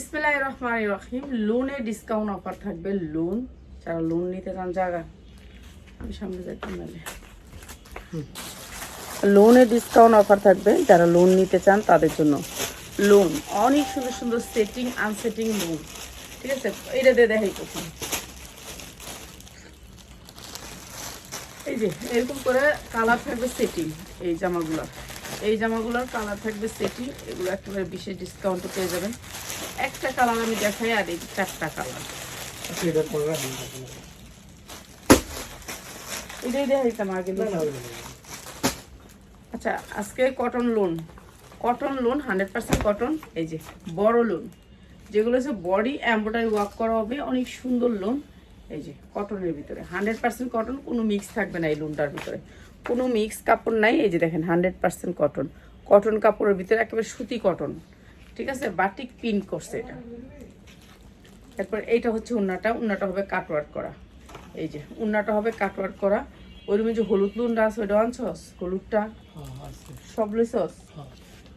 বিসমিল্লাহ রহমান রহিম লোনে ডিসকাউন্ট অফার থাকবে, লোন। যারা লোন নিতে চান জায়গা আমি সামনে মেলে লোনে ডিসকাউন্ট অফার থাকবে, যারা লোন নিতে চান, তাদের জন্য। লোন, অনেক সুন্দর সুন্দর সেটিং আনসেটিং লোন ঠিক আছে? এটা দিয়ে দেখাই এই যে, এরকম করে কালার থাকবে সেটিং এই জামাগুলোর। এই জামাগুলোর কালার থাকবে সেটিং এগুলো একেবারে বিশেষ ডিসকাউন্টে পেয়ে যাবেন। একটা কালার আমি দেখাই আর এই চারটা কালার আচ্ছা। এটাই দেখাইতাম আগে আচ্ছা আজকে cotton lawn cotton lawn hundred percent cotton এই যে বড় লোন যেগুলো হচ্ছে বডি এম্ব্রয়ডারি ওয়ার্ক করা হবে অনেক সুন্দর লোন এই যে কটনের ভিতরে। হান্ড্রেড পার্সেন্ট কটন কোনো মিক্স থাকবে না এই লোনটার ভিতরে। কোনো মিক্স কাপড় নাই এই যে দেখেন হান্ড্রেড পার্সেন্ট কটন কটন কাপড়ের ভিতরে একেবারে সুতি কটন ঠিক আছে? বাটিক পিন করছে এটা। তারপর এইটা হচ্ছে উন্নাটা। উন্নাটা হবে কাটওয়ার্ক করা। এই যে উন্নাটা হবে কাটওয়ার্ক করা। ওইরকম যে হলুদ লুনটা আছে ওইটা আনছস? হলুদটা? সব লইছস।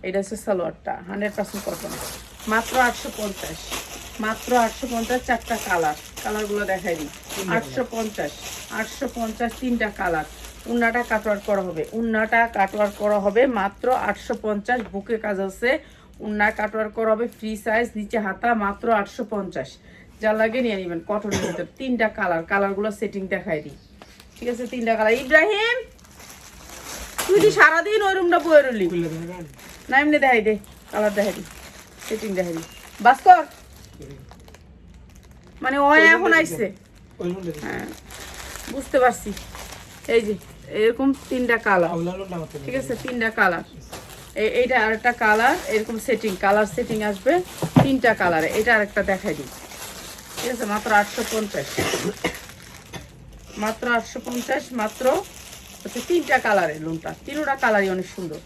এটা হচ্ছে সালোয়ারটা। হান্ড্রেড পার্সেন্ট কটন মাত্র আটশো পঞ্চাশ। মাত্র আটশো পঞ্চাশ চারটা কালার কালারগুলো দেখাই দিই। আটশো পঞ্চাশ। আটশো পঞ্চাশ তিনটা কালার উন্নাটা কাটওয়ার করা হবে। উন্নাটা কাটওয়ার করা হবে মাত্র আটশো পঞ্চাশ। বুকে কাজ আছে উন্না কাটওয়ার করা হবে ফ্রি সাইজ নিচে হাতা মাত্র আটশো পঞ্চাশ। যা লাগে নিয়ে নেবেন কটনের ভিতর। তিনটা কালার কালারগুলো সেটিং দেখাই দিই। ঠিক আছে তিনটা কালার। ইব্রাহিম তুই কি সারাদিন ওই রুমটা বয়ে রলি না এমনি দেখাই দে কালার দেখাই দি সেটিং দেখাই দি। বাস্তর মানে ও এখন দেখি। হ্যাঁ বুঝতে পারছি। এই যে এরকম তিনটা কালার। ঠিক আছে তিনটা কালার। এইটা আরেকটা কালার এরকম সেটিং কালার সেটিং আসবে তিনটা কালার এটা আরেকটা দেখাই দিই। ঠিক আছে, মাত্র আটশো পঞ্চাশ। মাত্র আটশো পঞ্চাশ, মাত্র হচ্ছে তিনটা কালারের লোনটা তিনোটা কালারই অনেক সুন্দর।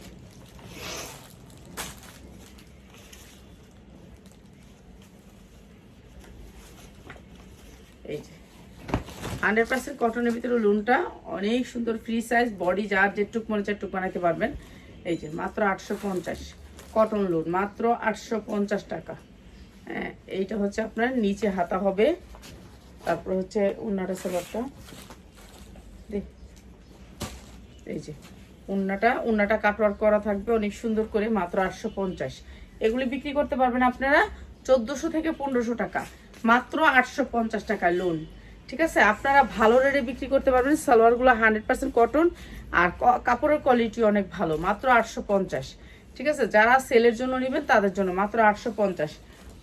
হান্ড্রেড পার্সেন্ট কটনের ভিতরে লোনটা অনেক সুন্দর ফ্রি সাইজ বডি যার যেটুক মনে চায় টুক বানাইতে পারবেন। এই যে মাত্র আটশো পঞ্চাশ। কটন লোন মাত্র আটশো পঞ্চাশ টাকা। হ্যাঁ এইটা হচ্ছে আপনার নিচে হাতা হবে। তারপর হচ্ছে উন্নাটা দেখ, এই যে উন্নাটা উন্নাটা কাটওয়ার করা থাকবে অনেক সুন্দর করে, মাত্র আটশো পঞ্চাশ। এগুলি বিক্রি করতে পারবেন আপনারা চোদ্দোশো থেকে পনেরোশো টাকা। মাত্র আটশো পঞ্চাশ টাকা লোন ঠিক আছে? আপনারা ভালো রেটে বিক্রি করতে পারবেন। সালোয়ারগুলো হান্ড্রেড পার্সেন্ট কটন আর কাপড়ের কোয়ালিটি অনেক ভালো, মাত্র আটশো পঞ্চাশ। ঠিক আছে? যারা সেলের জন্য নেবেন, তাদের জন্য মাত্র আটশো পঞ্চাশ।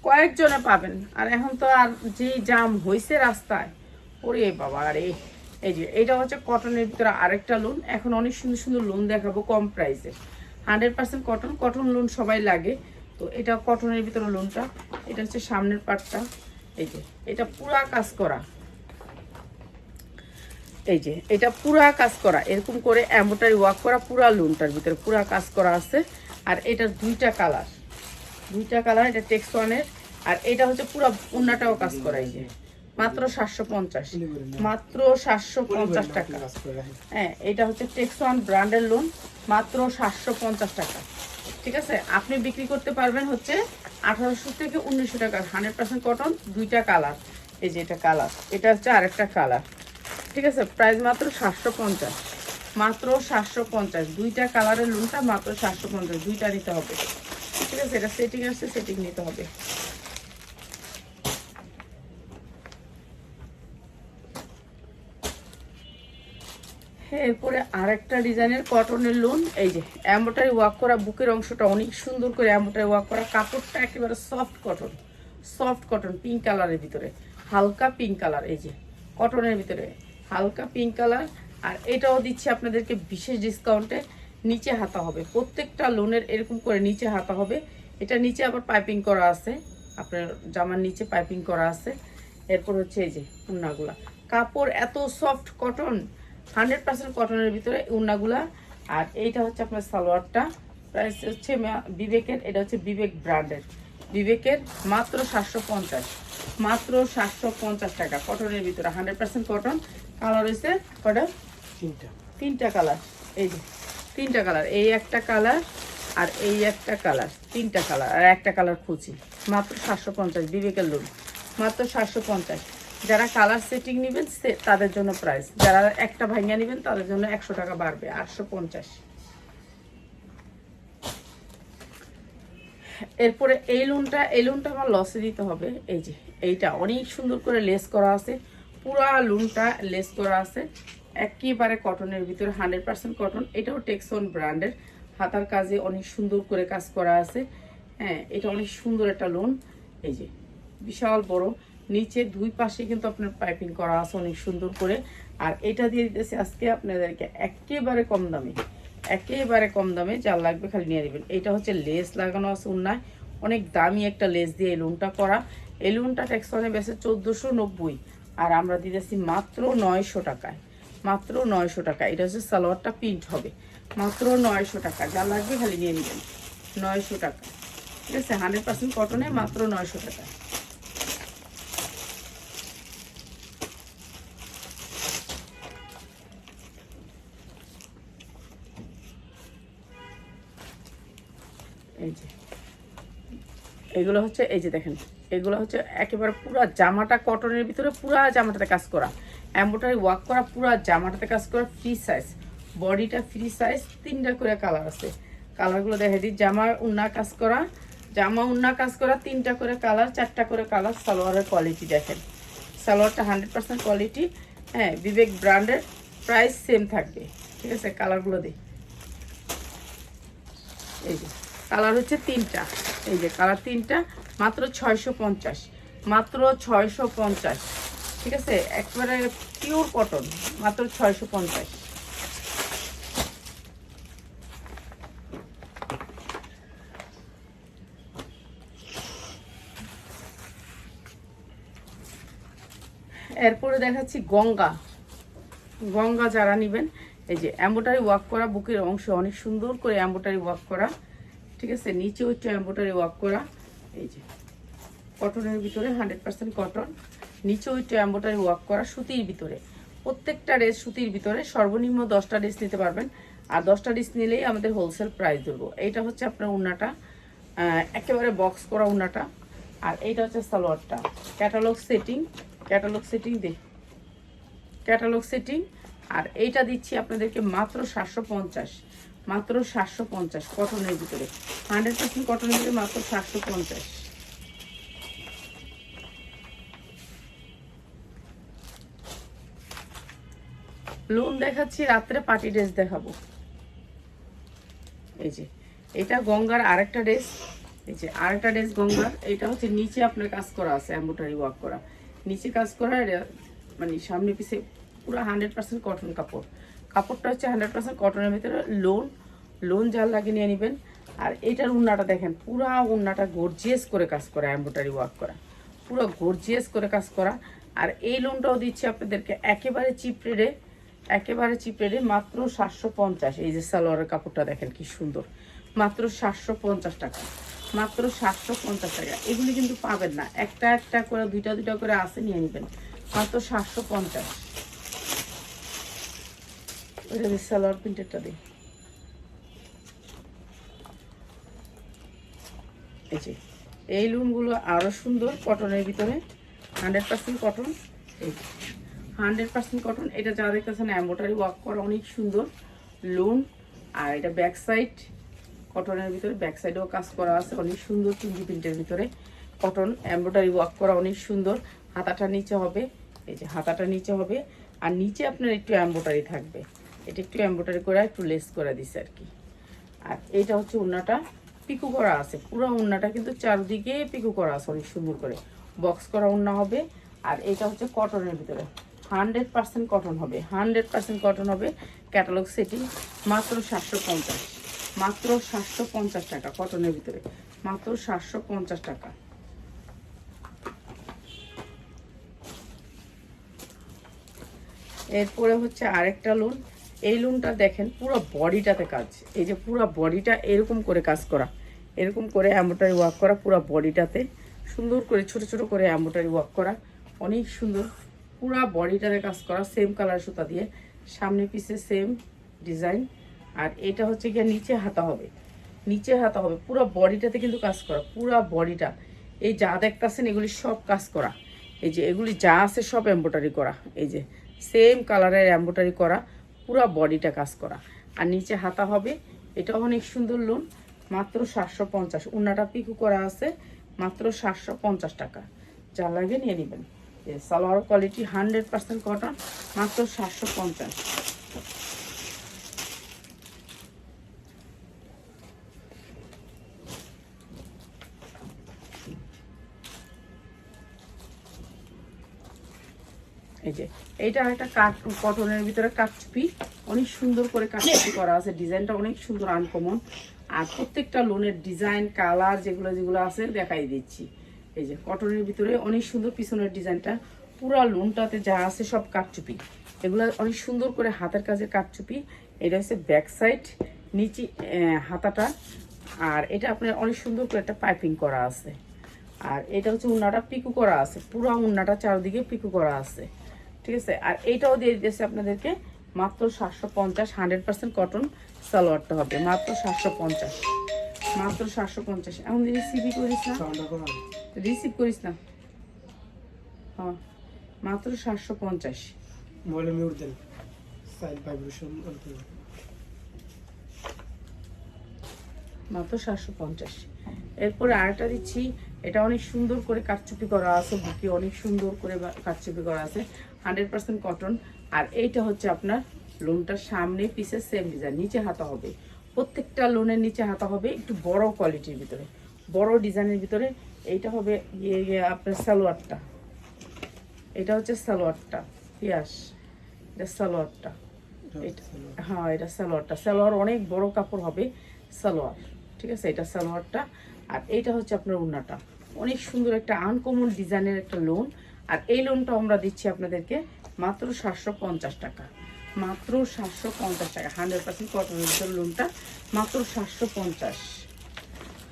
কয়েকজনে পাবেন। আর এখন তো আর যে জাম হয়েছে রাস্তায়, ওরে বাবা, আরে। এই যে এটা হচ্ছে কটনের ভিতরে আরেকটা লোন এখন অনেক সুন্দর সুন্দর লোন দেখাবো কম প্রাইসে hundred percent cotton cotton lawn সবাই লাগে। তো এটা কটনের ভিতরে লোনটা এটা হচ্ছে সামনের পার্টটা এই যে, এটা পুরা কাজ করা। এই যে এটা পুরা কাজ করা এরকম করে এম্বোটারি ওয়ার্ক করা পুরা লোনটার ভিতরে পুরা কাজ করা আছে। আর এটার দুইটা কালার দুইটা কালার এটা টেক্স ওয়ানের আর এটা হচ্ছে পুরো উন্নাটাও কাজ করা এই যে। মাত্র সাতশো পঞ্চাশ মাত্র সাতশো পঞ্চাশ টাকা। হ্যাঁ এটা হচ্ছে টেক্স ওয়ান ব্র্যান্ডের লোন মাত্র সাতশো পঞ্চাশ টাকা। ঠিক আছে? আপনি বিক্রি করতে পারবেন হচ্ছে আঠারোশো থেকে উনিশশো টাকা হান্ড্রেড পার্সেন্ট কটন দুইটা কালার এই যে এটা কালার এটা হচ্ছে আরেকটা কালার ঠিক আছে প্রাইস মাত্র সাতশো পঞ্চাশ। মাত্র সাতশো পঞ্চাশ। দুইটা কালারের লোনটা মাত্র সাতশো পঞ্চাশ। দুইটা নিতে হবে। ঠিক আছে, এটা সেটিং আসছে সেটিং নিতে হবে। এরপরে আরেকটা ডিজাইনের কটনের লোন এই যে এম্বোটারি ওয়ার্ক করা বুকের অংশটা অনেক সুন্দর করে এম্বোটারি ওয়াক করা। কাপড়টা একেবারে soft cotton soft cotton pink কালারের ভিতরে। হালকা পিঙ্ক কালার এই যে কটনের ভিতরে। হালকা পিঙ্ক কালার আর এটাও দিচ্ছি আপনাদেরকে বিশেষ ডিসকাউন্টে নিচে হাতা হবে। প্রত্যেকটা লোনের এরকম করে নিচে হাতা হবে। এটা নিচে আবার পাইপিং করা আছে। আপনার জামার নিচে পাইপিং করা আছে। এরপর হচ্ছে এই যে উন্নাগুলা। কাপড় এত সফট কটন হান্ড্রেড পার্সেন্ট কটনের ভিতরে উন্নাগুলা। আর এইটা হচ্ছে আপনার সালোয়ারটা। প্রাইস হচ্ছে বিবেকের, এটা হচ্ছে বিবেক ব্র্যান্ডের। বিবেকের মাত্র সাতশো পঞ্চাশ। মাত্র সাতশো পঞ্চাশ টাকা। কটনের ভিতরে হান্ড্রেড পার্সেন্ট কটন কালার হয়েছে কটা? তিনটা। তিনটা কালার। এই যে তিনটা কালার। এই একটা কালার আর এই একটা কালার। তিনটা কালার। আর একটা কালার খুঁজি মাত্র সাতশো পঞ্চাশ বিবেকের লোন। মাত্র সাতশো পঞ্চাশ। যারা কালার সেটিং নেবেন সে- তাদের জন্য প্রাইস যারা একটা ভাঙিয়া নেবেন তাদের জন্য একশো টাকা বাড়বে। আটশো পঞ্চাশ। এরপরে এই লোনটা এই লোনটা আমার লসে দিতে হবে। এই যে এইটা অনেক সুন্দর করে লেস করা আছে। পুরা লোনটা লেস করা আছে। একেবারে কটনের ভিতরে, হান্ড্রেড পার্সেন্ট কটন। এটাও টেক্সন ব্র্যান্ডের। হাতার কাজে অনেক সুন্দর করে কাজ করা আছে। হ্যাঁ এটা অনেক সুন্দর একটা লোন। এই যে, বিশাল বড়। নিচে দুই পাশে কিন্তু আপনার পাইপিং করা আছে অনেক সুন্দর করে। আর এটা দিয়ে দিতেছে আজকে আপনাদেরকে একেবারে কম দামে। একেবারে কম দামে যা লাগবে খালি নিয়ে নেবেন। এটা হচ্ছে লেস লাগানো আছে উন্নায়। অনেক দামি একটা লেস দিয়ে এই লোনটা করা। এই লোনটা ট্যাক্সনে বেসে চোদ্দোশো নব্বই। আর আমরা দিতেছি মাত্র নয়শো টাকায়। মাত্র নয়শো টাকা এটা হচ্ছে সালোয়ারটা প্রিন্ট হবে। মাত্র নয়শো টাকা। যা লাগবে খালি নিয়ে নেবেন। নয়শো টাকা। ঠিক আছে? হান্ড্রেড পার্সেন্ট কটনে মাত্র নয়শো টাকা। এই যে। এগুলো হচ্ছে, এই যে দেখেন। এগুলো হচ্ছে একেবারে পুরো জামাটা কটনের ভিতরে পুরো জামাটাতে কাজ করা। এম্বোটারি ওয়ার্ক করা পুরো জামাটাতে কাজ করা ফ্রি সাইজ বডিটা ফ্রি সাইজ তিনটা করে কালার আছে। কালারগুলো দেখে দিই, জামা উন্না কাজ করা, জামা উন্না কাজ করা, তিনটা করে কালার চারটা করে কালার সালোয়ারের কোয়ালিটি দেখেন। সালোয়ারটা হান্ড্রেড পার্সেন্ট কোয়ালিটি হ্যাঁ বিবেক ব্র্যান্ডের প্রাইস সেম থাকবে। ঠিক আছে কালারগুলো দিই। এই যে কালার হচ্ছে তিনটা। এই যে কালার তিনটা, মাত্র ছয়শো পঞ্চাশ, মাত্র ছয়শো পঞ্চাশ, ঠিক আছে? একবারে পিওর কটন মাত্র ছয়শো পঞ্চাশ। এরপরে দেখাচ্ছি গঙ্গা। গঙ্গা যারা নেবেন, এই যে অ্যাম্বোটারি ওয়ার্ক করা, বুকের অংশ অনেক সুন্দর করে অ্যাম্বোটারি ওয়ার্ক করা। ঠিক আছে? নিচেও একটু অ্যাম্বোটারি ওয়ার্ক করা। এই যে, কটনের ভিতরে হান্ড্রেড পার্সেন্ট কটন। নিচেও একটু অ্যাম্বোটারি ওয়ার্ক করা সুতির ভিতরে। প্রত্যেকটা ড্রেস সুতির ভিতরে। সর্বনিম্ন দশটা ড্রেস নিতে পারবেন। আর দশটা ড্রেস নিলেই আমাদের হোলসেল প্রাইস ধরবো। এইটা হচ্ছে আপনার উন্নাটা। একেবারে বক্স করা উন্নাটা। আর এইটা হচ্ছে সালোয়ারটা। ক্যাটালগ সেটিং ক্যাটালগ সেটিং দেখ। ক্যাটালগ সেটিং আর এইটা দিচ্ছি আপনাদেরকে মাত্র সাতশো পঞ্চাশ। মাত্র সাতশো পঞ্চাশ কটনের ভিতরে। হান্ড্রেড পার্সেন্ট কটনের ভিতরে মাত্র সাতশো পঞ্চাশ। লোন দেখাচ্ছি, রাত্রে পার্টি ড্রেস দেখাবো। এই যে, এটা গঙ্গার আরেকটা ড্রেস এই যে, আরেকটা ড্রেস গঙ্গার। এটা হচ্ছে নিচে আপনার কাজ করা আছে অ্যাম্বোটারি ওয়ার্ক করা। নিচে কাজ করা মানে সামনে পিছে পুরো হান্ড্রেড পার্সেন্ট কটন কাপড়। কাপড়টা হচ্ছে হান্ড্রেড পার্সেন্ট কটনের ভিতরে লোন লোন জাল লাগিয়ে নিয়ে নেবেন। আর এটার উন্নাটা দেখেন, পুরো উন্নাটা গর্জিয়াস করে কাজ করা অ্যাম্বোটারি ওয়ার্ক করা। পুরো গর্জিয়াস করে কাজ করা। আর এই লোনটাও দিচ্ছি আপনাদেরকে একেবারে চিপ রেটে একেবারে চিপ রেটে মাত্র সাতশো পঞ্চাশ। এই যে সালোয়ারের কাপড়টা দেখেন কি সুন্দর। মাত্র সাতশো পঞ্চাশ টাকা। মাত্র সাতশো পঞ্চাশ টাকা। এগুলি কিন্তু পাবেন না। একটা একটা করে, দুইটা দুইটা করে আসে নিয়ে নেবেন। মাত্র সাতশো পঞ্চাশ। ওইটা দিয়ে সালোয়ার প্রিন্টেরটা দিই এই যে, এই লুনগুলো আরও সুন্দর কটনের ভিতরে। Hundred percent cotton. এই হান্ড্রেড পার্সেন্ট কটন। এটা যা দেখতেছেন অ্যাম্বোটারি ওয়ার্ক করা অনেক সুন্দর লোন আর এটা ব্যাক সাইড কটনের ভিতরে ব্যাক সাইডেও কাজ করা আছে। অনেক সুন্দর তিনটি প্রিন্টের ভিতরে কটন। এমব্রয়ডারি ওয়ার্ক করা অনেক সুন্দর। হাতাটা নিচে হবে। এই যে, হাতাটা নিচে হবে। আর নিচে আপনার একটু এমব্রয়ডারি থাকবে। এটা একটু এমব্রয়ডারি করে একটু লেস করে দিছে আর কি। আর এটা হচ্ছে উন্নাটা, পিকু করা আছে। পুরো উন্নাটা কিন্তু চারদিকে পিকু করা আছে, অনেক সুন্দর করে। বক্স করা উন্না হবে। আর এটা হচ্ছে কটনের ভিতরে। হান্ড্রেড পার্সেন্ট কটন হবে। হান্ড্রেড পার্সেন্ট কটন হবে। ক্যাটালগ সেটি মাত্র সাতশো পঞ্চাশ। মাত্র সাতশো পঞ্চাশ টাকা কটনের ভিতরে। মাত্র সাতশো পঞ্চাশ টাকা। এরপরে হচ্ছে আরেকটা লোন এই লোনটা দেখেন, পুরো বডিটাতে কাজ। এই যে পুরো বডিটা এরকম করে কাজ করা, এরকম করে অ্যাম্বোটারি ওয়ার্ক করা পুরো বডিটাতে সুন্দর করে, ছোট ছোট করে অ্যাম্বোটারি ওয়ার্ক করা, অনেক সুন্দর। পুরো বডিটাতে কাজ করা সেম কালার সুতা দিয়ে। সামনে পিছে সেম ডিজাইন আর এটা হচ্ছে গিয়ে নিচে হাতা হবে। নিচে হাতা হবে। পুরো বডিটাতে কিন্তু কাজ করা, পুরো বডিটা এই যা দেখতেছেন, এগুলি সব কাজ করা। এই যে এগুলি যা আছে সব এম্ব্রয়ডারি করা। এই যে সেম কালারের এম্ব্রয়ডারি করা। পুরো বডিটা কাজ করা। আর নিচে হাতা হবে। এটা অনেক সুন্দর লোন মাত্র সাতশো পঞ্চাশ। উন্নাটা পিকু করা আছে। মাত্র সাতশো পঞ্চাশ টাকা। যা লাগে নিয়ে নেবেন। Salwar quality hundred percent cotton মাত্র সাতশো পঞ্চাশ। এই যে এইটা একটা কাট কটনের ভিতরে কাটচুপি অনেক সুন্দর করে কাটচুপি করা আছে। ডিজাইনটা অনেক সুন্দর আনকমন আর প্রত্যেকটা লোনের ডিজাইন কালার যেগুলো যেগুলো আছে, দেখাই দিচ্ছি। এই যে কটনের ভিতরে অনেক সুন্দর পিছনের ডিজাইনটা। পুরো লোনটাতে যা আছে সব কাটচুপি এগুলো অনেক সুন্দর করে হাতের কাজের কাটচুপি এটা হচ্ছে ব্যাক সাইড নিচে হাতাটা। আর এটা আপনার অনেক সুন্দর করে একটা পাইপিং করা আছে। আর এটা হচ্ছে উন্নাটা পিকু করা আছে। পুরো উন্নাটা চারদিকে পিকু করা আছে। ঠিক আছে? আর এইটাও দিয়ে দিতেছে আপনাদেরকে মাত্র সাতশো পঞ্চাশ হান্ড্রেড পার্সেন্ট কটন সালোয়ারটা হবে। মাত্র সাতশো পঞ্চাশ মাত্র সাতশো পঞ্চাশ। এখন রিসিভই করিস না। রিসিভ করিস না? হ্যাঁ মাত্র সাতশো পঞ্চাশ। মাত্র সাতশো পঞ্চাশ। এরপরে আরেকটা দিচ্ছি এটা অনেক সুন্দর করে কাটচুপি করা আছে বুকে অনেক সুন্দর করে কাটচুপি করা আছে। হান্ড্রেড পার্সেন্ট কটন আর এইটা হচ্ছে আপনার লোনটার সামনে পিসের সেম ডিজাইন নিচে হাতা হবে। প্রত্যেকটা লোনের নিচে হাতা হবে একটু বড় কোয়ালিটির ভিতরে। বড় ডিজাইনের ভিতরে এইটা হবে ইয়ে ইয়ে আপনার সালোয়ারটা। এটা হচ্ছে সালোয়ারটা পিয়াস এটা সালোয়ারটা। এটা হ্যাঁ এটা সালোয়ারটা। সালোয়ার অনেক বড় কাপড় হবে সালোয়ার ঠিক আছে? এটা সালোয়ারটা। আর এইটা হচ্ছে আপনার উন্নাটা। অনেক সুন্দর একটা আনকমন ডিজাইনের একটা লোন আর এই লোনটা আমরা দিচ্ছি আপনাদেরকে মাত্র সাতশো পঞ্চাশ টাকা। মাত্র সাতশো পঞ্চাশ টাকা হান্ড্রেড পার্সেন্ট কটনের লোনটা মাত্র সাতশো পঞ্চাশ।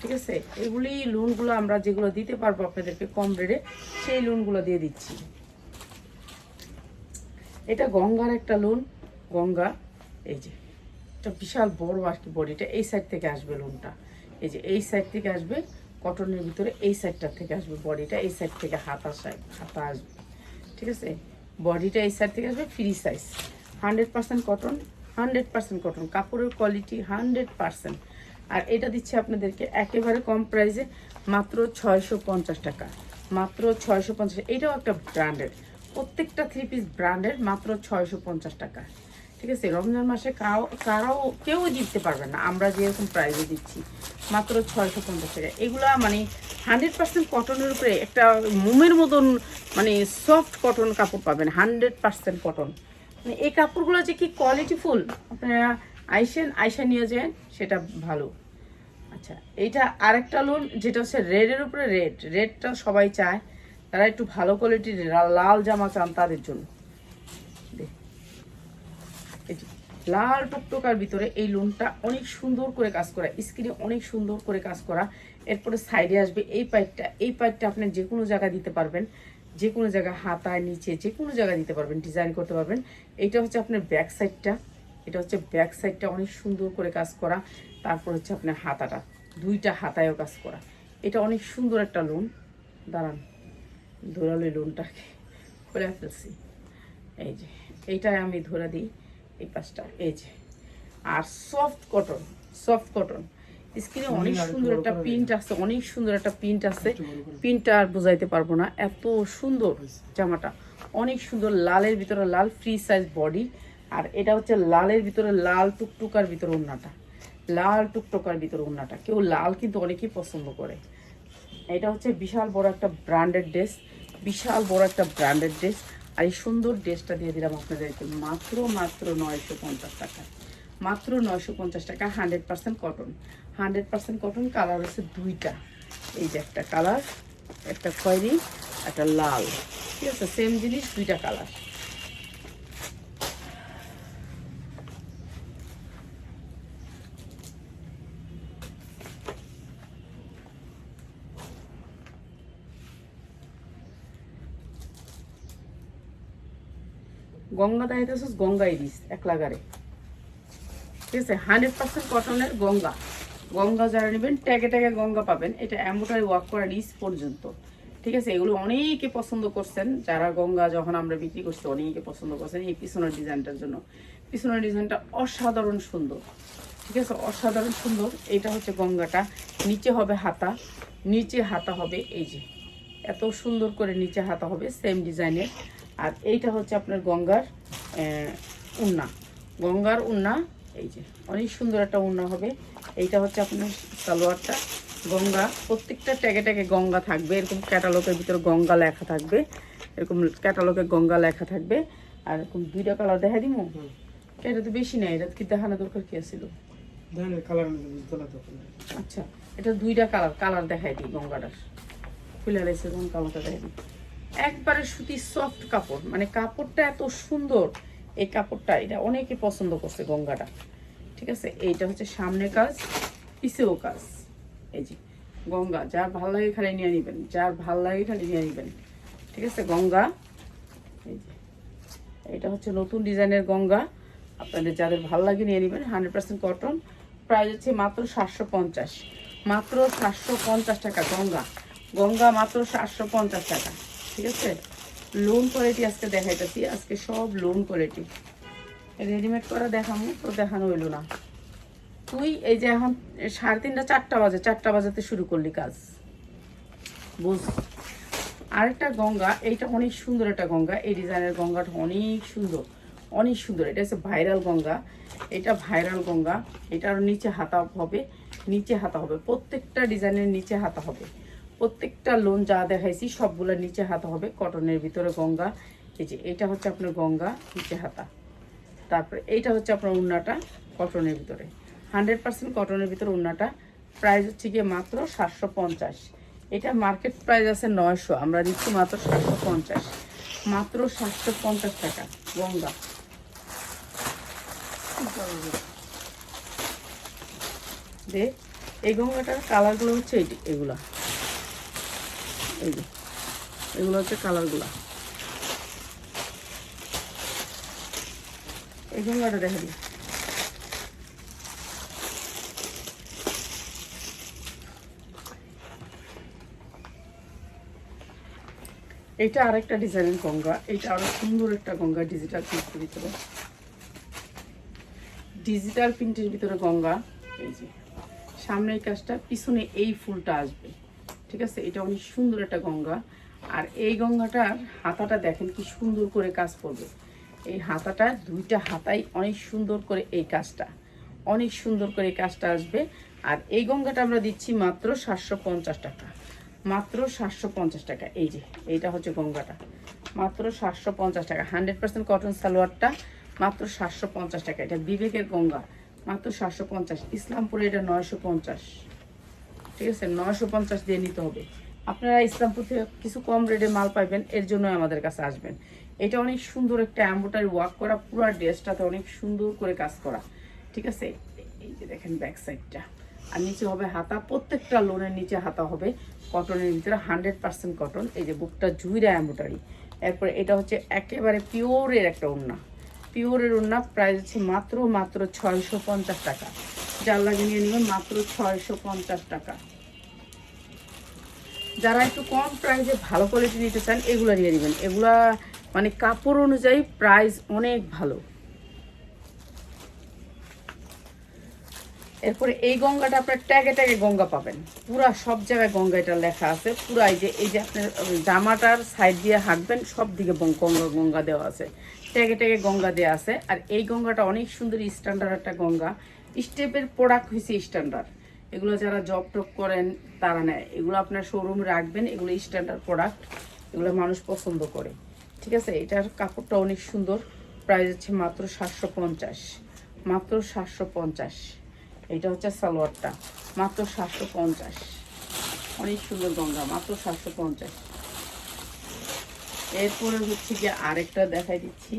ঠিক আছে? এগুলি লোনগুলো আমরা যেগুলো দিতে পারব আপনাদেরকে কম রেটে সেই লোনগুলো দিয়ে দিচ্ছি। এটা গঙ্গার একটা লোন গঙ্গা, এই যে, এটা বিশাল বড় আর কি বডিটা এই সাইড থেকে আসবে লোনটা এই যে, এই সাইড থেকে আসবে কটনের ভিতরে এই সাইডটা থেকে আসবে বডিটা এই সাইড থেকে হাতা সাইড হাতা আসবে, ঠিক আছে? বডিটা এই সাইড থেকে আসবে free size hundred percent cotton hundred percent cotton কাপড়ের কোয়ালিটি হান্ড্রেড পার্সেন্ট আর এটা দিচ্ছে আপনাদেরকে একেবারে কম প্রাইসে মাত্র ছয়শো পঞ্চাশ টাকা, মাত্র ছয়শো পঞ্চাশ। এটাও একটা ব্র্যান্ডের প্রত্যেকটা থ্রি পিস ব্র্যান্ডেড মাত্র ছয়শো পঞ্চাশ টাকা। ঠিক আছে, রমজান মাসে কাউ কারাও কেউ জিততে পারবে না। আমরা যেরকম প্রাইজে দিচ্ছি, মাত্র ছয়শো পঞ্চাশ টাকা। এগুলা মানে হান্ড্রেড পার্সেন্ট কটনের উপরে একটা মোমের মতন মানে সফট কটন কাপড় পাবেন হান্ড্রেড পার্সেন্ট কটন মানে এই কাপড়গুলো যে কি কোয়ালিটিফুল আপনারা আইসেন, আইসা নিয়ে যান, সেটা ভালো। আচ্ছা এইটা আরেকটা লোন যেটা হচ্ছে রেডের উপরে রেড রেডটা সবাই চায়, তারা একটু ভালো কোয়ালিটির লাল জামা চান তাদের জন্য। লাল টুকটুকার ভিতরে এই লোনটা অনেক সুন্দর করে কাজ করা, স্ক্রিনে অনেক সুন্দর করে কাজ করা। এরপরে সাইডে আসবে এই পাইপটা এই পাইপটা আপনি যে কোনো জায়গায় দিতে পারবেন। যে কোনো জায়গায় হাতায়, নিচে যে কোনো জায়গায় দিতে পারবেন, ডিজাইন করতে পারবেন। এইটা হচ্ছে আপনার ব্যাক সাইডটা। এটা হচ্ছে ব্যাক সাইডটা অনেক সুন্দর করে কাজ করা। তারপর হচ্ছে আপনার হাতাটা, দুইটা হাতায়ও কাজ করা। এটা অনেক সুন্দর একটা লোন। দাঁড়ান, ধরালো লোনটাকে। খুলে ফেলছি। এই যে, এইটাই আমি ধরে দিই। এই পাশটা। এই যে। আর সফট কটন সফট কটন স্ক্রিনে অনেক সুন্দর একটা প্রিন্ট আছে অনেক সুন্দর একটা প্রিন্ট আছে। প্রিন্টটা আর বোঝাইতে পারব না। এত সুন্দর জামাটা। অনেক সুন্দর লালের ভিতরে লাল ফ্রি সাইজ বডি আর এটা হচ্ছে লালের ভিতরে লাল টুকটুকার ভিতরে ওড়নাটা। লাল টুকটুকার ভিতরে ওড়নাটা। কেউ লাল কিন্তু অনেকেই পছন্দ করে। এটা হচ্ছে বিশাল বড় একটা ব্র্যান্ডেড ড্রেস বিশাল বড় একটা ব্র্যান্ডেড ড্রেস আর এই সুন্দর ড্রেসটা দিয়ে দিলাম আপনাদেরকে। মাত্র মাত্র নয়শো পঞ্চাশ টাকা। মাত্র নয়শো পঞ্চাশ টাকা, hundred percent cotton. Hundred percent cotton, colour হচ্ছে দুইটা। এই যে একটা কালার, একটা খয়েরি, একটা লাল। ঠিক আছে, সেম জিনিস, দুইটা কালার। গঙ্গা দাইতেছিস গঙ্গা ইরিস এক লাগারে। ঠিক আছে? হান্ড্রেড পার্সেন্ট কটনের গঙ্গা। গঙ্গা যারা নেবেন, ট্যাগে ট্যাগে গঙ্গা পাবেন। এটা অ্যাম্বোটারি ওয়াক করা নিচ পর্যন্ত। ঠিক আছে? এগুলো অনেকে পছন্দ করছেন। যারা গঙ্গা যখন আমরা বিক্রি করছি, অনেকে পছন্দ করছেন এই পিছনের ডিজাইনটার জন্য। পিছনের ডিজাইনটা অসাধারণ সুন্দর। ঠিক আছে? অসাধারণ সুন্দর। এটা হচ্ছে গঙ্গাটা। নিচে হবে হাতা। নিচে হাতা হবে এই যে। এত সুন্দর করে নিচে হাতা হবে, সেম ডিজাইনের। আর এইটা হচ্ছে আপনার গঙ্গার উন্না। গঙ্গার উন্না এই যে অনেক সুন্দর একটা উন্না হবে। এইটা হচ্ছে আপনার সালোয়ারটা। গঙ্গা প্রত্যেকটা ট্যাগে ট্যাগে গঙ্গা থাকবে। এরকম ক্যাটালগের ভিতরে গঙ্গা লেখা থাকবে। এরকম ক্যাটালগে গঙ্গা লেখা থাকবে। আর এরকম দুইটা কালার দেখা দিব। এটা তো বেশি নেই এটা কি দেখানো দরকার কি ছিল আচ্ছা এটা দুইটা কালার কালার দেখাই দিই গঙ্গাটার। খুলে রয়েছে কোন কালারটা দেখাই দিই? একবারে সুতি সফট কাপড়। মানে কাপড়টা এত সুন্দর, এই কাপড়টা এটা অনেকে পছন্দ করছে গঙ্গাটা। ঠিক আছে? এইটা হচ্ছে সামনে কাজ, পিছেও কাজ। এই যে, গঙ্গা, যার ভালো লাগে খালি নিয়ে নিবেন, যার ভালো লাগে খালি নিয়ে নিবেন। ঠিক আছে? গঙ্গা, এই যে এটা হচ্ছে নতুন ডিজাইনের গঙ্গা। আপনাদের যাদের ভালো লাগে নিয়ে নেবেন, হান্ড্রেড পার্সেন্ট কটন। প্রাইস হচ্ছে মাত্র সাতশো পঞ্চাশ। মাত্র সাতশো পঞ্চাশ টাকা গঙ্গা। গঙ্গা মাত্র সাতশো পঞ্চাশ টাকা। ঠিক আছে? লোন কোয়ালিটি আজকে দেখাইতেছি। আজকে সব লোন কোয়ালিটি রেডিমেড করা দেখানো তো দেখানো হইল না। তুই এই যে এখন সাড়ে তিনটা, চারটা বাজে, চারটা বাজাতে শুরু করলি কাজ। বুঝ। আরেকটা গঙ্গা, এইটা অনেক সুন্দর একটা গঙ্গা। এই ডিজাইনের গঙ্গাটা অনেক সুন্দর অনেক সুন্দর। এটা হচ্ছে ভাইরাল গঙ্গা। এটা ভাইরাল গঙ্গা। এটার নিচে হাতা হবে, নিচে হাতা হবে। প্রত্যেকটা ডিজাইনের নিচে হাতা হবে। প্রত্যেকটা লোন যা দেখাইছি সবগুলোর নিচে হাতা হবে। কটনের ভিতরে গঙ্গা, এই যে এটা হচ্ছে আপনার গঙ্গা, নিচে হাতা। তারপরে এইটা হচ্ছে আপনার উন্নাটা কটনের ভিতরে। হান্ড্রেড পার্সেন্ট কটনের ভিতরে উন্নাটা। প্রাইস হচ্ছে গিয়ে মাত্র সাতশো পঞ্চাশ। এটা মার্কেট প্রাইস আছে নয়শো। আমরা দিচ্ছি মাত্র সাতশো পঞ্চাশ। মাত্র সাতশো পঞ্চাশ টাকা, গঙ্গা। দে, এই গঙ্গাটার কালারগুলো হচ্ছে এগুলা। এই যে, এগুলো হচ্ছে কালারগুলা। এই গঙ্গাটা দেখে দিই। এটা আরেকটা ডিজাইনের গঙ্গা। এটা আরও সুন্দর একটা গঙ্গা ডিজিটাল প্রিন্টের ভিতরে। ডিজিটাল প্রিন্টের ভিতরে গঙ্গা। এই যে সামনে এই কাজটা, পিছনে এই ফুলটা আসবে। ঠিক আছে? এটা অনেক সুন্দর একটা গঙ্গা। আর এই গঙ্গাটার হাতাটা দেখেন কি সুন্দর করে কাজ করবে। এই হাতাটা, দুইটা হাতাই অনেক সুন্দর করে এই কাজটা, অনেক সুন্দর করে এই কাজটা আসবে। আর এই গঙ্গাটা আমরা দিচ্ছি মাত্র সাতশো পঞ্চাশ টাকা। মাত্র সাতশো পঞ্চাশ টাকা। এই যে, এইটা হচ্ছে গঙ্গাটা। মাত্র সাতশো পঞ্চাশ টাকা। হান্ড্রেড পার্সেন্ট কটন সালোয়ারটা মাত্র সাতশো পঞ্চাশ টাকা। এটা বিবেকের গঙ্গা। মাত্র সাতশো পঞ্চাশ। ইসলামপুরে এটা নয়শো পঞ্চাশ। ঠিক আছে, নয়শো পঞ্চাশ দিয়ে নিতে হবে। আপনারা ইসলামপুর থেকে কিছু কম রেটে মাল পাইবেন, এর জন্য আমাদের কাছে আসবেন। এটা অনেক সুন্দর একটা অ্যাম্বোটারি ওয়ার্ক করা, পুরো ড্রেসটাতে অনেক সুন্দর করে কাজ করা। ঠিক আছে? এই যে দেখেন ব্যাক সাইডটা আর নিচে হবে হাতা, প্রত্যেকটা লোনের নিচে হাতা হবে। কটনের ভিতরে হান্ড্রেড পার্সেন্ট কটন এই যে বুকটা জুইরা অ্যাম্বোটারি এরপরে এটা হচ্ছে একেবারে পিওরের একটা ওড়না। পিওরের ওড়না প্রাইস হচ্ছে মাত্র মাত্র ছয়শো পঞ্চাশ টাকা। যার লাগে নিয়ে নেবেন মাত্র ছয়শো পঞ্চাশ টাকা। যারা একটু কম প্রাইসে ভালো কোয়ালিটি নিতে চান, এগুলো নিয়ে নেবেন। এগুলা মানে কাপড় অনুযায়ী প্রাইস অনেক ভালো। এরপরে এই গঙ্গাটা আপনার ট্যাগে ট্যাগে গঙ্গা পাবেন। পুরা সব জায়গায় গঙ্গা এটা লেখা আছে। পুরা এই যে এই যে আপনার জামাটার সাইড দিয়ে হাঁকবেন সব দিকে গঙ্গা গঙ্গা দেওয়া আছে। ট্যাগে ট্যাগে গঙ্গা দেওয়া আছে। আর এই গঙ্গাটা অনেক সুন্দর স্ট্যান্ডার্ড একটা গঙ্গা। স্টেপের প্রোডাক্ট হয়েছে স্ট্যান্ডার্ড এগুলো যারা জব টপ করেন, তারা নেয়। এগুলো আপনার শোরুমে রাখবেন, এগুলো স্ট্যান্ডার্ড প্রোডাক্ট এগুলো মানুষ পছন্দ করে। ঠিক আছে? এটার কাপড়টা অনেক সুন্দর। প্রাইস হচ্ছে মাত্র সাতশো পঞ্চাশ। মাত্র সাতশো পঞ্চাশ। এটা হচ্ছে সালোয়ারটা। মাত্র সাতশো পঞ্চাশ। অনেক সুন্দর গঙ্গা। মাত্র সাতশো পঞ্চাশ। এরপরে হচ্ছে গিয়ে আরেকটা দেখাই দিচ্ছি।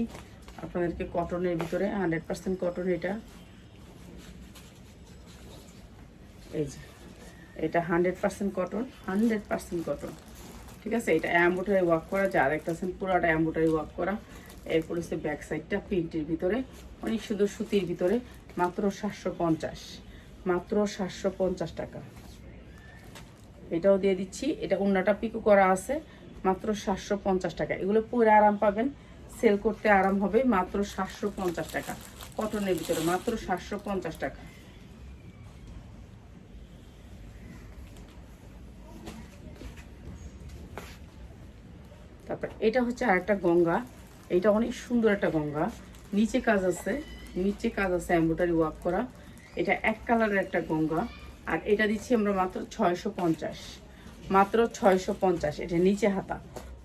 আপনাদেরকে কটনের ভিতরে হান্ড্রেড পার্সেন্ট কটন এটা। এই যে, এটা hundred percent cotton hundred percent cotton ঠিক আছে? এটা অ্যাম্বোটারি ওয়ার্ক করা, যা দেখতেছেন পুরোটা অ্যাম্বোটারি ওয়ার্ক করা। এরপর হচ্ছে ব্যাক সাইডটা প্রিন্টের ভিতরে, অনেক সুন্দর সুতির ভিতরে, মাত্র সাতশো পঞ্চাশ, মাত্র সাতশো পঞ্চাশ টাকা। এটাও দিয়ে দিচ্ছি, এটা উন্নাটা পিকু করা আছে, মাত্র সাতশো পঞ্চাশ টাকা। এগুলো পরে আরাম পাবেন সেল করতে আরাম হবে, মাত্র সাতশো পঞ্চাশ টাকা। কটনের ভিতরে মাত্র সাতশো পঞ্চাশ টাকা। তারপর এটা হচ্ছে আরেকটা গঙ্গা। এটা অনেক সুন্দর একটা গঙ্গা। নিচে কাজ আছে, নিচে কাজ আছে এম্ব্রয়ডারি ওয়ার্ক করা। এটা এক কালারের একটা গঙ্গা। আর এটা দিচ্ছি আমরা মাত্র ছয়শো পঞ্চাশ। মাত্র ছয়শো পঞ্চাশ, এটা নিচে হাতা।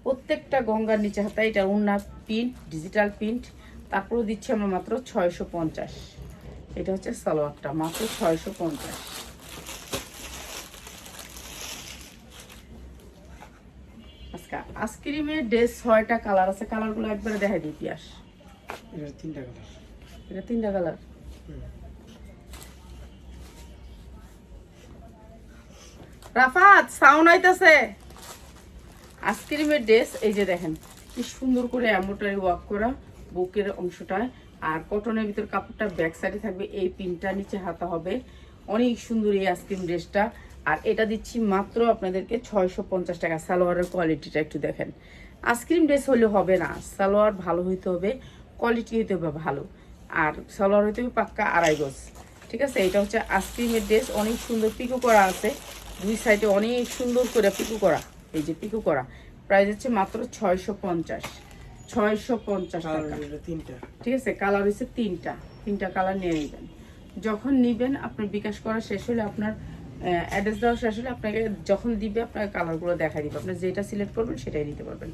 প্রত্যেকটা গঙ্গার নিচে হাতা, এটা উন্না প্রিন্ট, ডিজিটাল প্রিন্ট। তারপরেও দিচ্ছি আমরা মাত্র ছয়শো পঞ্চাশ। এটা হচ্ছে সালোয়ারটা, মাত্র ছয়শো পঞ্চাশ আজকে আইসক্রিমের ড্রেস ছয়টা কালার আছে কালারগুলো একবারে দেখাই দিই পিয়াস। এটা তিনটা কালার। এটা তিনটা কালার। রাফাত সাউন্ড আইতাছে। আইসক্রিমের ড্রেস এই যে দেখেন কি সুন্দর করে এমব্রয়ডারি ওয়ার্ক করা বুকের অংশটায়। আর কটনের ভিতর কাপড়টা ব্যাক সাইডে থাকবে এই পিনটা নিচে হাতা হবে। অনেক সুন্দর এই আইসক্রিম ড্রেসটা। আর এটা দিচ্ছি মাত্র আপনাদেরকে ছয়শো পঞ্চাশ টাকা। সালোয়ারের কোয়ালিটিটা একটু দেখেন। আইসক্রিম ড্রেস হলে হবে না। সালোয়ার ভালো হইতে হবে কোয়ালিটি হইতে হবে ভালো। আর সালোয়ার হইতে হবে পাক্কা আড়াই গজ। ঠিক আছে? এটা হচ্ছে আইসক্রিমের ড্রেস অনেক সুন্দর পিকো করা আছে। দুই সাইডে অনেক সুন্দর করে পিকো করা। এই যে পিকো করা। প্রাইস হচ্ছে মাত্র ছয়শো পঞ্চাশ। ছয়শো পঞ্চাশ টাকা। তিনটা। ঠিক আছে? কালার হচ্ছে তিনটা। তিনটা কালার নিয়ে নেবেন। যখন নিবেন আপনার বিকাশ করা শেষ হলে আপনার অ্যাড্রেস দেওয়া হলে আপনাকে যখন দিবে আপনাকে কালারগুলো দেখা দিবে। আপনি যেটা সিলেক্ট করবেন সেটাই নিতে পারবেন।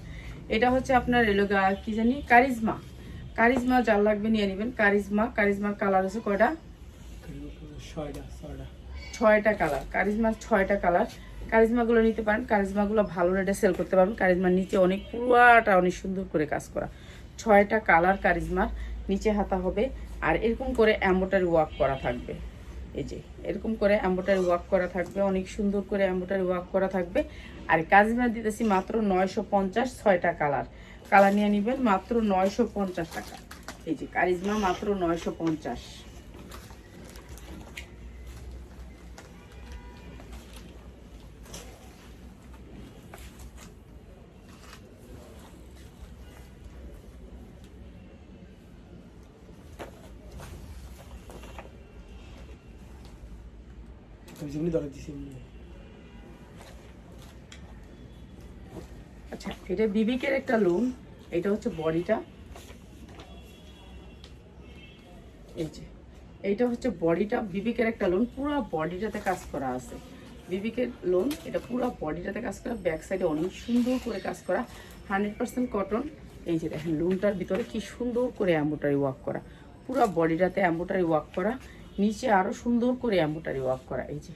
এটা হচ্ছে আপনার এলো কি জানি কারিজমা। কারিজমা যার লাগবে নিয়ে নেবেন। কারিজমা কারিজমার কালার হচ্ছে কয়টা? ছয়টা ছয়টা। ছয়টা কালার কারিজমার ছয়টা কালার কারিজমাগুলো নিতে পারেন। কারিজমাগুলো ভালো রেটে সেল করতে পারবেন। কারিজমার নিচে অনেক পুরাটা অনেক সুন্দর করে কাজ করা। ছয়টা কালার কারিজমার নিচে হাতা হবে। আর এরকম করে অ্যাম্বোটারি ওয়ার্ক করা থাকবে। এই যে, এরকম করে অ্যাম্বোটারি ওয়ার্ক করা থাকবে, অনেক সুন্দর করে অ্যাম্বোটারি ওয়ার্ক করা থাকবে। আর কারিজমা দিতেছি মাত্র নয়শো পঞ্চাশ, ছয়টা কালার কালার নিয়ে নেবেন মাত্র নয়শো পঞ্চাশ টাকা। এই যে, কারিজমা মাত্র নয়শো পঞ্চাশ। যেমনি ধরে দিছি, এমনি। আচ্ছা এটা বিবিকের একটা লোন এটা হচ্ছে বডিটা। এই যে, এইটা হচ্ছে বডিটা, বিবিকের একটা লোন পুরো বডিটাতে কাজ করা আছে। বিবিকের লোন এটা পুরো বডিটাতে কাজ করা ব্যাক সাইডে অনেক সুন্দর করে কাজ করা হান্ড্রেড পার্সেন্ট কটন এই যে দেখেন লোনটার ভিতরে কি সুন্দর করে অ্যাম্বোটারি ওয়ার্ক করা। পুরো বডিটাতে অ্যাম্বোটারি ওয়ার্ক করা, নিচে আরও সুন্দর করে অ্যাম্বোটারি ওয়ার্ক করা, এই যে।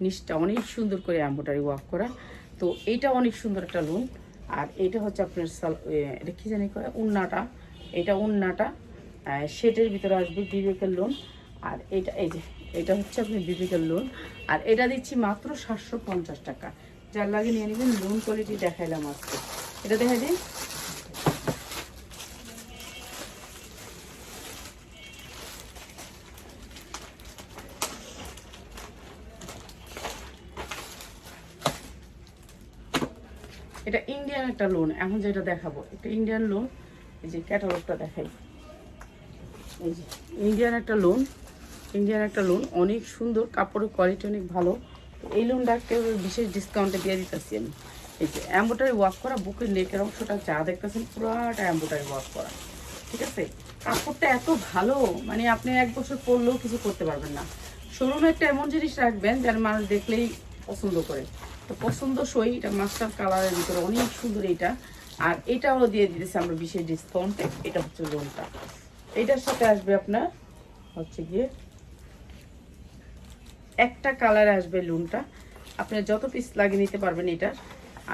নিচটা অনেক সুন্দর করে অ্যাম্বোটারি ওয়ার্ক করা। তো এইটা অনেক সুন্দর একটা লোন আর এটা হচ্ছে আপনার সাল- এটা কী জানি কয়? উন্নাটা। এটা উন্নাটা শেটের ভিতরে আসবে বিবেকের লোন আর এটা, এই যে, এটা হচ্ছে আপনি বিবেকের লোন আর এটা দিচ্ছি মাত্র সাতশো পঞ্চাশ টাকা। যার লাগে নিয়ে নেবেন লোন কোয়ালিটি দেখাইলাম আজকে। এটা দেখাই দিন এটা ইন্ডিয়ান একটা লোন এখন যেটা দেখাবো এটা ইন্ডিয়ান লোন এই যে ক্যাটালগটা দেখাই। এই যে ইন্ডিয়ান একটা লোন ইন্ডিয়ান একটা লোন অনেক সুন্দর, কাপড়ের কোয়ালিটি অনেক ভালো। এই লোনটা কেউ বিশেষ ডিসকাউন্টে দিয়ে দিতেছি আমি। এই যে অ্যাম্বোটারি ওয়ার্ক করা, বুকের নেকের অংশটা যা দেখতেছেন, পুরাটা অ্যাম্বোটারি ওয়ার্ক করা। ঠিক আছে? কাপড়টা এত ভালো মানে আপনি এক বছর পরলেও কিছু করতে পারবেন না। শোরুমে একটা এমন জিনিস রাখবেন, যার মানুষ দেখলেই পছন্দ করে। তো পছন্দ সই, এটা মাস্টার কালারের ভিতরে অনেক সুন্দর এটা। আর এটা এটাও দিয়ে দিতেছে আমরা বিশেষ ডিসকাউন্টে এটা হচ্ছে লোনটা এটার সাথে আসবে আপনার হচ্ছে গিয়ে একটা কালার আসবে লুনটা আপনি যত পিস লাগিয়ে নিতে পারবেন এটার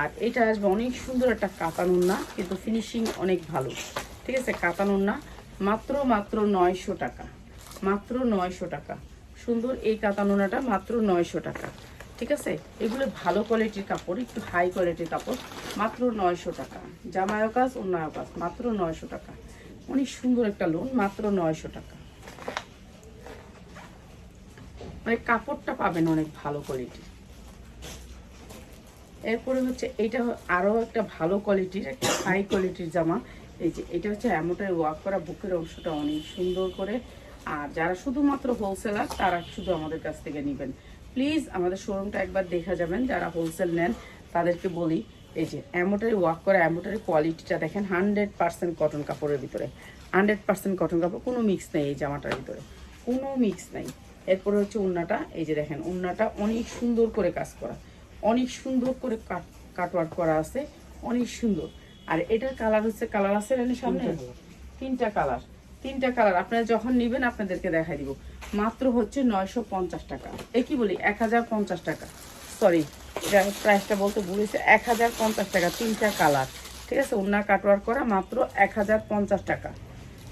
আর এটা আসবে অনেক সুন্দর একটা কাতানুন না কিন্তু ফিনিশিং অনেক ভালো। ঠিক আছে কাতানুন না মাত্র মাত্র নয়শো টাকা। মাত্র নয়শো টাকা। সুন্দর এই কাতানুনাটা মাত্র নয়শো টাকা। ঠিক আছে? এগুলো ভালো কোয়ালিটির কাপড়, একটু হাই কোয়ালিটির কাপড়, মাত্র নয়শো টাকা। জামায়ও কাজ অন্যায় কাজ মাত্র নয়শো টাকা। অনেক সুন্দর একটা লোন মাত্র নয়শো টাকা। মানে কাপড়টা পাবেন অনেক ভালো কোয়ালিটির এরপরে হচ্ছে এটা আরও একটা ভালো কোয়ালিটির একটা হাই কোয়ালিটির জামা। এই যে এটা হচ্ছে এমনটাই ওয়ার্ক করা, বুকের অংশটা অনেক সুন্দর করে। আর যারা শুধুমাত্র হোলসেলার তারা শুধু আমাদের কাছ থেকে নেবেন। প্লিজ আমাদের শোরুমটা একবার দেখা যাবেন যারা হোলসেল নেন তাদেরকে বলি। এই যে অ্যামোটারি ওয়ার্ক করা অ্যামোটারি কোয়ালিটিটা দেখেন হান্ড্রেড পার্সেন্ট কটন কাপড়ের ভিতরে। হান্ড্রেড পার্সেন্ট কটন কাপড় কোনো মিক্স নেই এই জামাটার ভিতরে। কোনো মিক্স নেই। এরপরে হচ্ছে উন্নাটা এই যে দেখেন উন্নাটা অনেক সুন্দর করে কাজ করা। অনেক সুন্দর করে কাট কাটওয়ার্ক করা আছে অনেক সুন্দর। আর এটার কালার হচ্ছে কালার আছে সামনে? তিনটা কালার তিনটা কালার আপনারা যখন নেবেন আপনাদেরকে দেখাই দিব। মাত্র হচ্ছে নয়শো পঞ্চাশ টাকা। এ কি বলি? এক হাজার পঞ্চাশ টাকা। সরি এটা প্রাইসটা বলতে ভুলেছে। এক হাজার পঞ্চাশ টাকা, তিনটা কালার ঠিক আছে? ওনার কাটওয়ার করা মাত্র এক হাজার পঞ্চাশ টাকা।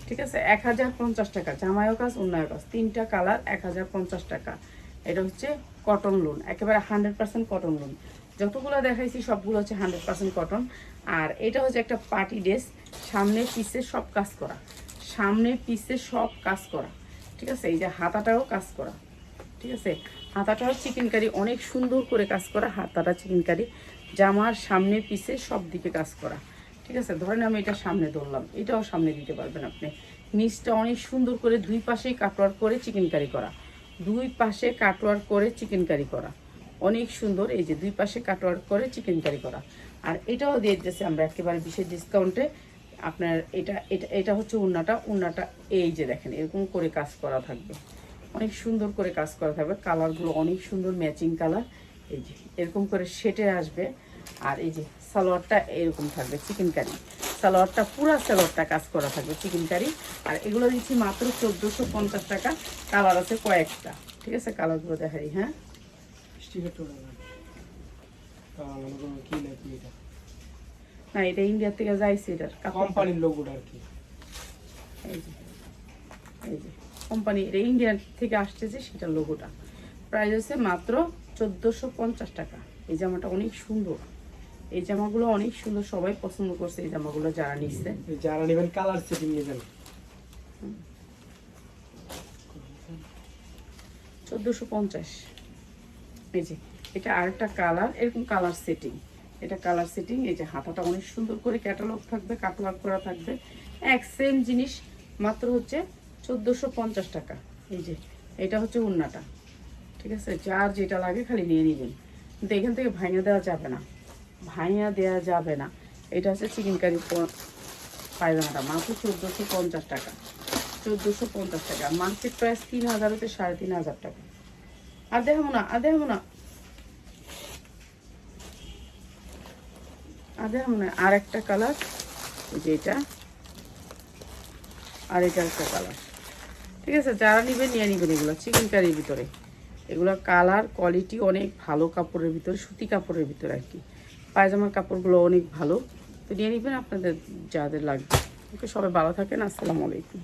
ঠিক আছে? এক হাজার পঞ্চাশ টাকা জামায়ও কাজ উন্নয় কাজ। তিনটা কালার এক হাজার পঞ্চাশ টাকা। এটা হচ্ছে কটন লোন একেবারে হান্ড্রেড পার্সেন্ট কটন লোন যতগুলো দেখাইছি, সবগুলো হচ্ছে হান্ড্রেড পার্সেন্ট কটন আর এটা হচ্ছে একটা পার্টি ড্রেস সামনে পিসে সব কাজ করা। সামনে পিসে সব কাজ করা। ঠিক আছে? এই যে হাতাটাও কাজ করা। ঠিক আছে? হাতাটাও চিকেন কারি অনেক সুন্দর করে কাজ করা হাতাটা চিকেন কারি জামার সামনে পিসে সব দিকে কাজ করা। ঠিক আছে? ধরেন আমি এটা সামনে ধরলাম। এটাও সামনে দিতে পারবেন আপনি। নিচটা অনেক সুন্দর করে দুই পাশেই কাটওয়ার করে চিকেন কারি। করা দুই পাশে কাটওয়ার করে চিকেন কারি। করা অনেক সুন্দর। এই যে দুই পাশে কাটওয়ার করে চিকেন কারি। করা আর এটাও দিয়ে দিতেছি আমরা একেবারে বিশেষ ডিসকাউন্টে আপনার এটা এটা এটা হচ্ছে উন্নাটা উন্নাটা এই যে দেখেন, এরকম করে কাজ করা থাকবে। অনেক সুন্দর করে কাজ করা থাকবে। কালারগুলো অনেক সুন্দর ম্যাচিং কালার। এই যে, এরকম করে সেটে আসবে। আর এই যে, সালোয়ারটা এরকম থাকবে, চিকেন কারি। সালোয়ারটা, পুরো সালোয়ারটা কাজ করা থাকবে, চিকেন কারি। আর এগুলো দিচ্ছি মাত্র চোদ্দোশো পঞ্চাশ টাকা। কালার আছে কয়েকটা। ঠিক আছে, কালারগুলো দেখাই হ্যাঁ? কি এটা? না এটা ইন্ডিয়া থেকে যাইছে এটার কোম্পানির লোগোটা আর কি। এই যে এই যে কোম্পানি এটা ইন্ডিয়ান থেকে আসতেছে সেটা লোগোটা প্রাইস হচ্ছে মাত্র চোদ্দোশো পঞ্চাশ টাকা। এই জামাটা অনেক সুন্দর। এই জামাগুলো অনেক সুন্দর সবাই পছন্দ করছে এই জামাগুলো যারা নিচ্ছে। যারা নেবেন কালার সেটিং নেবেন চোদ্দোশো পঞ্চাশ। এই যে এটা আরেকটা কালার এরকম কালার সেটিং এটা কালার সেটিং এই যে হাতাটা অনেক সুন্দর করে ক্যাটালগ থাকবে কাটওয়ার্ক করা থাকবে। এক সেম জিনিস, মাত্র হচ্ছে চোদ্দোশো পঞ্চাশ টাকা। এই যে, এটা হচ্ছে উন্নাটা ঠিক আছে? যার যেটা লাগে খালি নিয়ে নেবেন। কিন্তু এখান থেকে ভাইয়া দেওয়া যাবে না। ভাইয়া দেওয়া যাবে না। এটা হচ্ছে চিকেন কারি পায়জামাটা, মাত্র চোদ্দোশো পঞ্চাশ টাকা। চোদ্দোশো পঞ্চাশ টাকা। মার্কেট প্রাইস তিন হাজার হতে সাড়ে তিন হাজার টাকা। আর দেখাবো না, আর দেখাবো না। আর দেখাবো আর একটা কালার যেটা আর এটা একটা কালার ঠিক আছে, যারা নিবেন নিয়ে নিবেন এগুলো চিকেন কারির ভিতরে। এগুলো কালার কোয়ালিটি অনেক ভালো কাপড়ের ভিতরে, সুতি কাপড়ের ভিতরে আর কি। পায়জামার কাপড়গুলো অনেক ভালো। তো নিয়ে নিবেন আপনাদের যাদের লাগবে। ওকে, সবাই ভালো থাকেন, আসসালামু আলাইকুম।